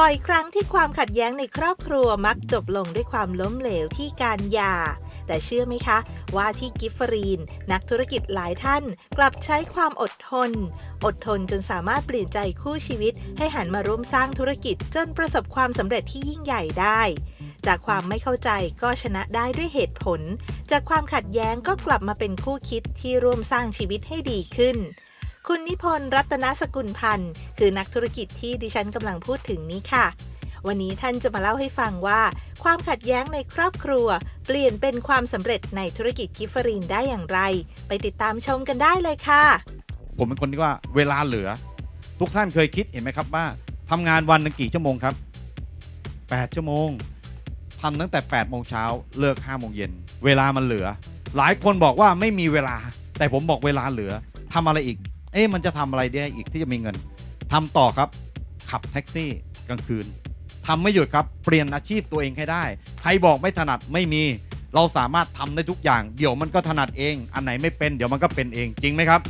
บ่อยครั้งที่ความขัดแย้งในครอบครัวมักจบลงด้วยความล้มเหลวที่การหย่า แต่เชื่อไหมคะ ว่าที่กิฟฟรีน นักธุรกิจหลายท่าน กลับใช้ความอดทน อดทนจนสามารถเปลี่ยนใจคู่ชีวิต ให้หันมาร่วมสร้างธุรกิจจนประสบความสำเร็จที่ยิ่งใหญ่ได้ จากความไม่เข้าใจก็ชนะได้ด้วยเหตุผล จากความขัดแย้งก็กลับมาเป็นคู่คิดที่ร่วมสร้างชีวิตให้ดีขึ้น คุณนิพนธ์รัตนสกุลพันธ์คือนักธุรกิจที่ดิฉันกำลังพูดถึงนี้ค่ะ วันนี้ท่านจะมาเล่าให้ฟังว่า ความขัดแย้งในครอบครัว เปลี่ยนเป็นความสำเร็จในธุรกิจกิฟฟรีนได้อย่างไร ไปติดตามชมกันได้เลยค่ะ ผมเป็นคนที่ว่าเวลาเหลือ ทุกท่านเคยคิดเห็นไหมครับว่าทำงานวันหนึ่งกี่ชั่วโมงครับ 8 ชั่วโมงทำตั้งแต่8โมงเช้าเลิก5โมงเย็นเวลามันเหลือ หลายคนบอกว่าไม่มีเวลา แต่ผมบอกเวลาเหลือทำอะไรอีก เอ๊ะมันจะทำอะไรได้อีกที่จะมีเงินทำต่อครับ ขับแท็กซี่กลางคืนทำไม่หยุดครับเปลี่ยนอาชีพตัวเองให้ได้ ใครบอกไม่ถนัดไม่มี เราสามารถทำได้ทุกอย่าง เดี๋ยวมันก็ถนัดเอง อันไหนไม่เป็น เดี๋ยวมันก็เป็นเองจริงไหมครับ